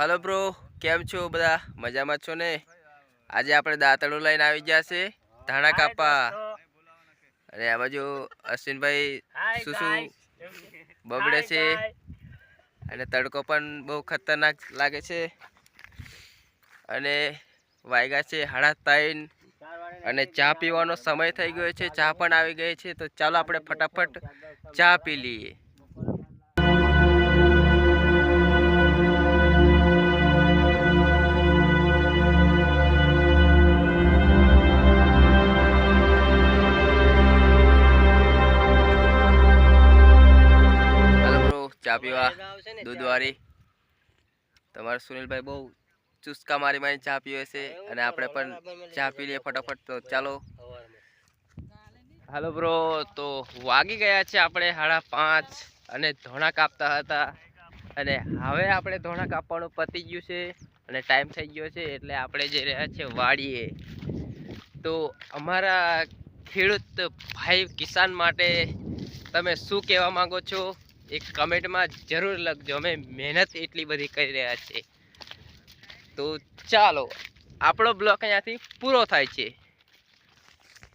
Hello bro કેમ છો બધા? મજામાં છો ને? આજે આપણે દાંતણું લઈને આવી ગયા છે ધાણા કાપા અને આ બાજુ અશ્વિનભાઈ શું શું બબડે છે. અને તડકો પણ બહુ ખતરનાક લાગે છે. અને વાયગા છે હાડા તાઈન અને ચા પીવાનો સમય થઈ ગયો છે. ચા પણ આવી ગઈ છે. તો ચાલો આપણે ફટાફટ ચા પી લઈએ. ચા પીવા દૂધવાળી. તમારા સુનિલભાઈ બહુ ચુસ્કા મારી મારી ચા પીવે છે અને આપણે પણ ચા પી લઈએ ફટાફટ. તો ચાલો. હાલો બ્રો તો વાગી ગયા છે આપણે સાડા પાંચ અને ધોણા કાપતા હતા. અને હવે આપણે ધોણા કાપવાનું પતી ગયું છે અને ટાઈમ થઈ ગયો છે એટલે આપણે જઈ રહ્યા છે વાડીએ. તો અમારા ખેડૂત ભાઈ કિસાન માટે તમે શું કહેવા માગો છો? એક કમેન્ટમાં જરૂર લખજો. અમે મહેનત એટલી બધી કરી રહ્યા છે તો ચાલો, આપણો બ્લોક અહીંયાથી પૂરો થાય છે.